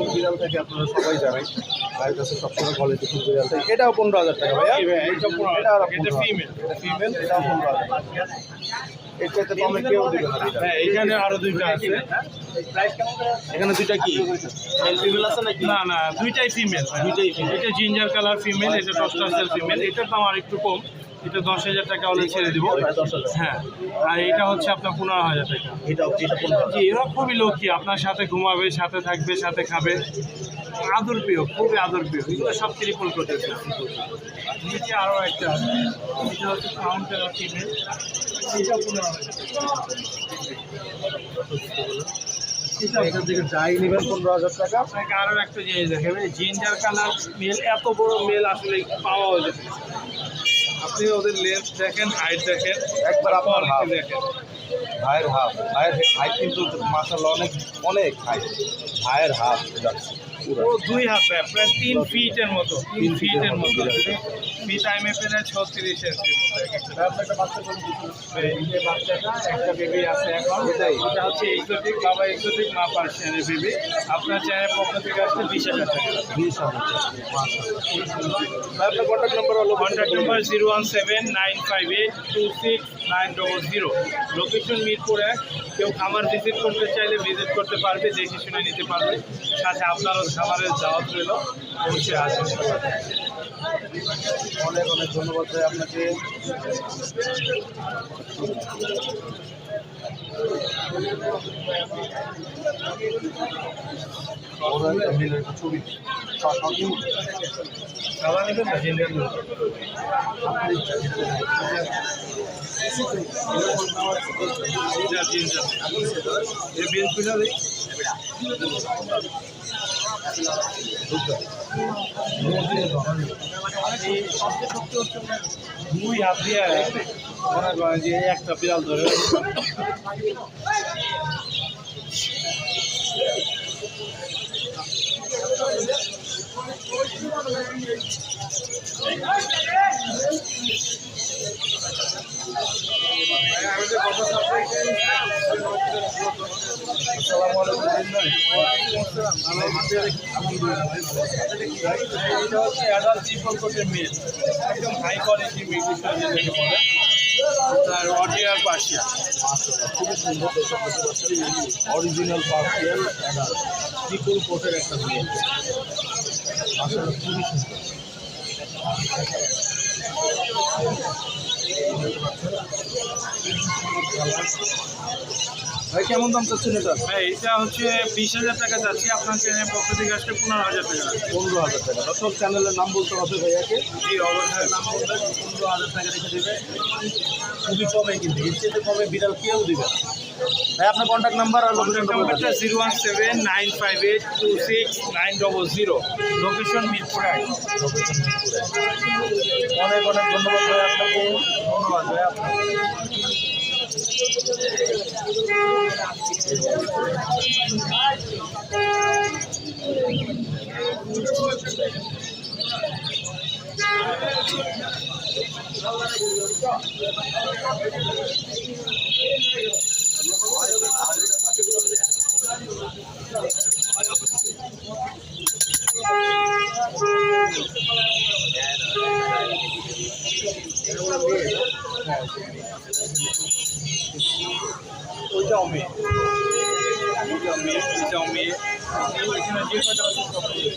ফুল বিড়াল থাকে আপনারা সবাই জানেন। ভাইয়ের কাছে সবসময় কোয়ালিটি ফুল বিড়াল থাকে এটাও পনেরো হাজার টাকা ভাইয়া? এটা ফিমেল ফিমেল এটাও পনেরো হাজার এর চাইতে কমে কেউ দিবে না। হ্যাঁ এখানে আরও দুইটা আছে। এখানে দুইটা কি? ফিমেল আছে নাকি? না না দুইটাই ফিমেল দুইটাই female। এটা জিঞ্জার কালার ফিমেল এটা টস্টাসের ফিমেল এটার দাম আর একটু কম। এটা দশ হাজার টাকা হলে ছেড়ে দেবো। হ্যাঁ আর এটা হচ্ছে আপনার পনেরো হাজার টাকা। জি এরা খুবই লক্ষ্মী আপনার সাথে ঘুমাবে সাথে থাকবে সাথে খাবে। আদর প্রিয় খুবই আদর প্রিয়। এগুলো সব ত্রিপল করতেছে নিচে আরও একটা আছে। এটা হচ্ছে কাউন্টার ফিমেল এটা পনেরো হাজার এখান থেকে যাই নেবেন পনেরো হাজার টাকা। আপনাকে আরও একটা জিনিস দেখেন জিঞ্জার কালার মেল এত বড় মেল আসলে পাওয়া না। আপনি ওদের লেন্স দেখেন হাইট দেখেন একবার আপনার দেখেন। ভাইয়ের হাফ। ভাইয়ের হাইট কিন্তু মাসাল্লাহ অনেক অনেক হাইট ভাইয়ের হাফ যাচ্ছে পুরো। ও দুই প্রায় প্রায় তিন ফিটের মতো। তিন ফিটের মতো ছত্রিশ বাচ্চাটা একটা বেবি আছে এখন। এটা হচ্ছে এক্সোটিক বাবা এক্সোটিক মা পার্সিয়ানের বেবি আপনার চায়ের পক্ষ থেকে আসলে বিশ হাজার টাকা। বিশ হাজার আপনার কন্ট্যাক্ট নাম্বার হলো contact number zero one seven nine five eight two six nine double zero location Mirpur এক কেউ খামার ভিজিট করতে চাইলে ভিজিট করতে পারবে দেখে শুনে নিতে পারবে। সাথে আপনারও খামারের দাওয়াত রইল পৌঁছে আসেন। অনেক অনেক ধন্যবাদ ভাই আপনাকে। Thank একটা দেই হাত যে একটা বিড়াল ধরে এটা হচ্ছে অ্যাডাল্ট ট্রিপল কোটের মেল একদম হাই কোয়ালিটি মিউজিক বলে তার খুবই সুন্দর অরিজিনাল পার্সিয়াল ত্রিপুল কোটের একটা খুবই সুন্দর। ভাই কেমন দাম চাচ্ছেন এটা? ভাই এটা হচ্ছে বিশ হাজার টাকা যাচ্ছে আপনার চ্যানেলের পক্ষ থেকে আসলে পনেরো হাজার টাকা। পনেরো হাজার টাকা। দর্শক চ্যানেলের নাম বলতে হবে ভাইয়াকে। জি অবশ্যই। নাম বলতে পনেরো হাজার টাকা রেখে দেবে। খুবই কমে কিন্তু। এর চেয়ে কমে বিড়াল কেউ দিবে। ভাই আপনার কন্ট্যাক্ট নাম্বার আর লোকেশন নাম্বারটা zero one seven nine five eight two six nine double zero. Location Mirpur এক। অনেক অনেক ধন্যবাদ ভাই আপনাকে। ধন্যবাদ ভাই আপনাকে। ওইটাও মেয়ে ওইটাও মেয়ে ওইটাও মেয়ে এখানে যে কটা আছে সব মেয়ে।